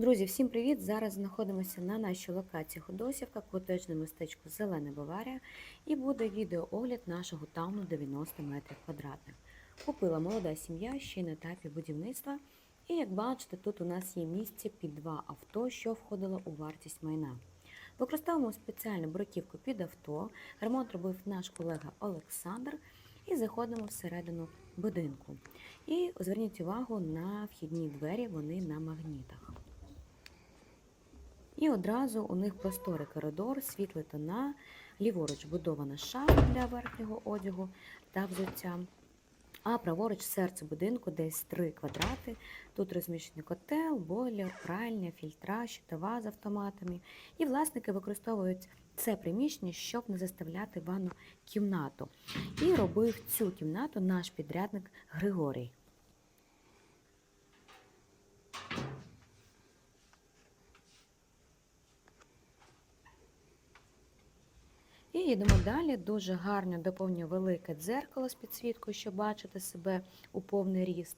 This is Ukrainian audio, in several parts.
Друзі, всім привіт! Зараз знаходимося на нашій локації Ходосівка, котеджне містечко Зелена Баварія і буде відеоогляд нашого тауну 90 метрів квадратних. Купила молода сім'я ще на етапі будівництва. І як бачите, тут у нас є місце під два авто, що входило у вартість майна. Використовуємо спеціальну бруківку під авто. Ремонт робив наш колега Олександр. І заходимо всередину будинку. І зверніть увагу на вхідні двері, вони на магнітах. І одразу у них просторий коридор, світлі тона, ліворуч будована шафа для верхнього одягу та взуття. А праворуч серце будинку десь 3 квадрати. Тут розміщений котел, бойлер, пральня, фільтра, щитова з автоматами. І власники використовують це приміщення, щоб не заставляти ванну кімнату. І робив цю кімнату наш підрядник Григорій. І йдемо далі. Дуже гарно доповнюю велике дзеркало з підсвіткою, щоб бачити себе у повний ріст.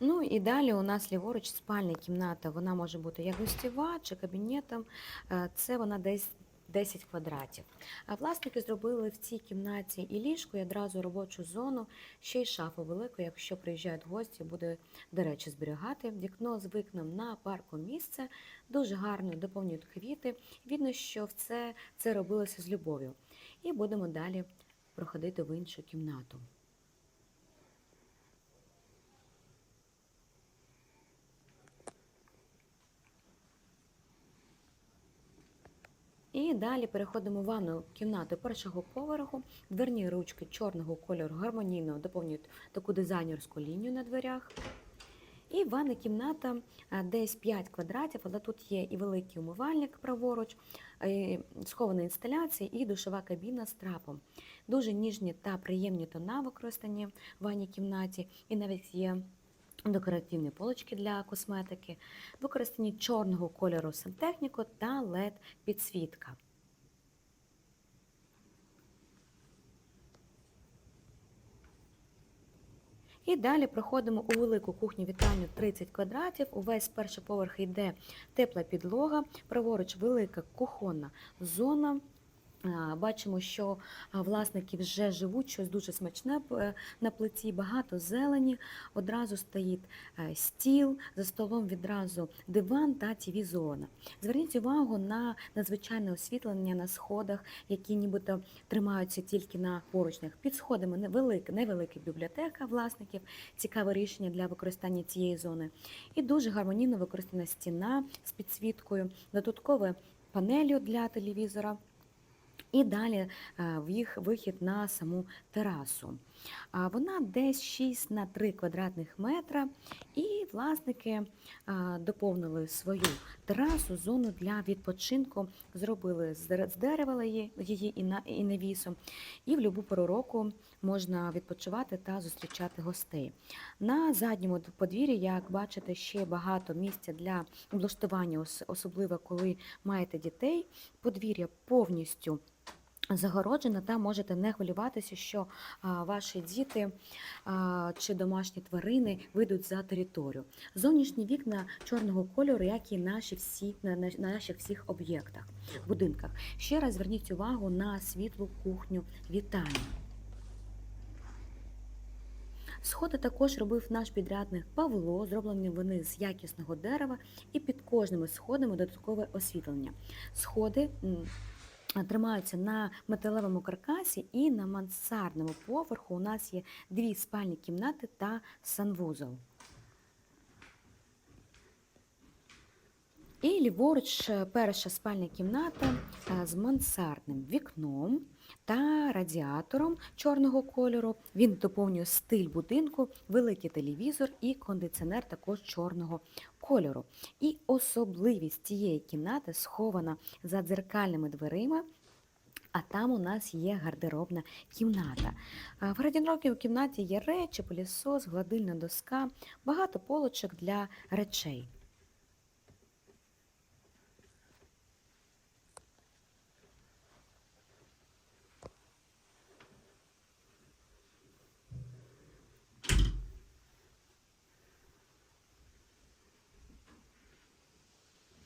Ну і далі у нас ліворуч спальня кімната. Вона може бути як гостєва чи кабінетом. Е, Це вона десь 10 квадратів. А власники зробили в цій кімнаті і ліжку, і одразу робочу зону, ще й шафу велику, якщо приїжджають гості, буде, до речі, зберігати. Вікно з вікном на парку місце. Дуже гарно доповнюють квіти. Видно, що все це робилося з любов'ю. І будемо далі проходити в іншу кімнату. І далі переходимо в ванну кімнату першого поверху. Дверні ручки чорного кольору гармонійно доповнюють таку дизайнерську лінію на дверях. І ванна кімната десь 5 квадратів, але тут є і великий умивальник праворуч, і схована інсталяція і душова кабіна з трапом. Дуже ніжні та приємні тона використані в ванній кімнаті, і навіть є декоративні полочки для косметики, використані чорного кольору сантехніку та led підсвітка. І далі проходимо у велику кухню вітальню 30 квадратів. Увесь перший поверх йде тепла підлога, праворуч велика кухонна зона. Бачимо, що власники вже живуть, щось дуже смачне е, на плиті, багато зелені. Одразу стоїть е, стіл, за столом відразу диван та тv зона Зверніть увагу на надзвичайне освітлення на сходах, які нібито тримаються тільки на поручнях. Під сходами невелика, невелика бібліотека власників, цікаве рішення для використання цієї зони. І дуже гармонійно використана стіна з підсвіткою, додаткове панелю для телевізора. І далі е, в їх вихід на саму терасу. Вона десь 6 на 3 квадратних метра, і власники е, доповнили свою терасу, зону для відпочинку, зробили з дерева її і навісом, і в будь-яку пору року можна відпочивати та зустрічати гостей. На задньому подвір'ї, як бачите, ще багато місця для облаштування, особливо коли маєте дітей. Подвір'я повністю загороджена, та можете не хвилюватися, що ваші діти чи домашні тварини вийдуть за територію. Зовнішні вікна чорного кольору, як і наші всі, на наших всіх об'єктах, будинках. Ще раз зверніть увагу на світлу кухню вітання. Сходи також робив наш підрядник Павло, зроблені вони з якісного дерева, і під кожними сходами додаткове освітлення. Сходи Тримаються на металевому каркасі і на мансардному поверху у нас є дві спальні кімнати та санвузол. І ліворуч е, перша спальня кімната е, з мансардним вікном та радіатором чорного кольору. Він доповнює стиль будинку, великий телевізор і кондиціонер також чорного кольору. І особливість цієї кімнати схована за дзеркальними дверима. А там у нас є гардеробна кімната. В гардеробній кімнаті є речі, пилісос, гладильна доска, багато полочок для речей.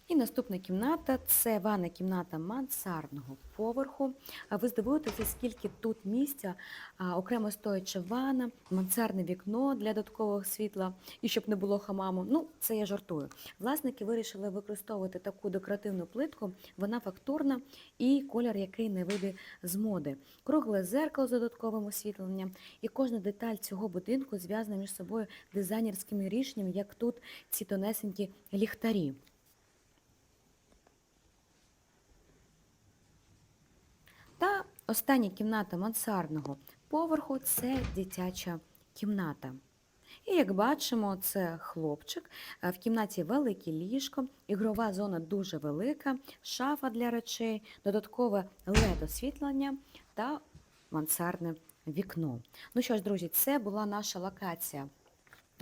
І наступна кімната це ванна кімната мансардного поверху. Ви здивуєтеся, скільки тут місця, окремо стояча ванна, мансардне вікно для додаткового світла і щоб не було хамаму. Ну, це я жартую. Власники вирішили використовувати таку декоративну плитку. Вона фактурна і колір, який не вийде з моди. Кругле зеркало з додатковим освітленням. І кожна деталь цього будинку зв'язана між собою дизайнерськими рішеннями, як тут ці тонесенькі ліхтарі. Та остання кімната мансардного поверху це дитяча кімната. І як бачимо, це хлопчик. Е, В кімнаті велике ліжко, ігрова зона дуже велика, шафа для речей, додаткове led освітлення та мансардне вікно. Ну що ж, друзі, це була наша локація.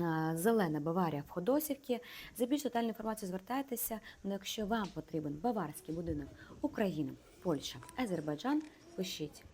е, Зелена Баварія в Ходосівці. За більш детальну інформацію звертайтеся. Ну, якщо вам потрібен баварський будинок Україна, Польща, Азербайджан, пишіть.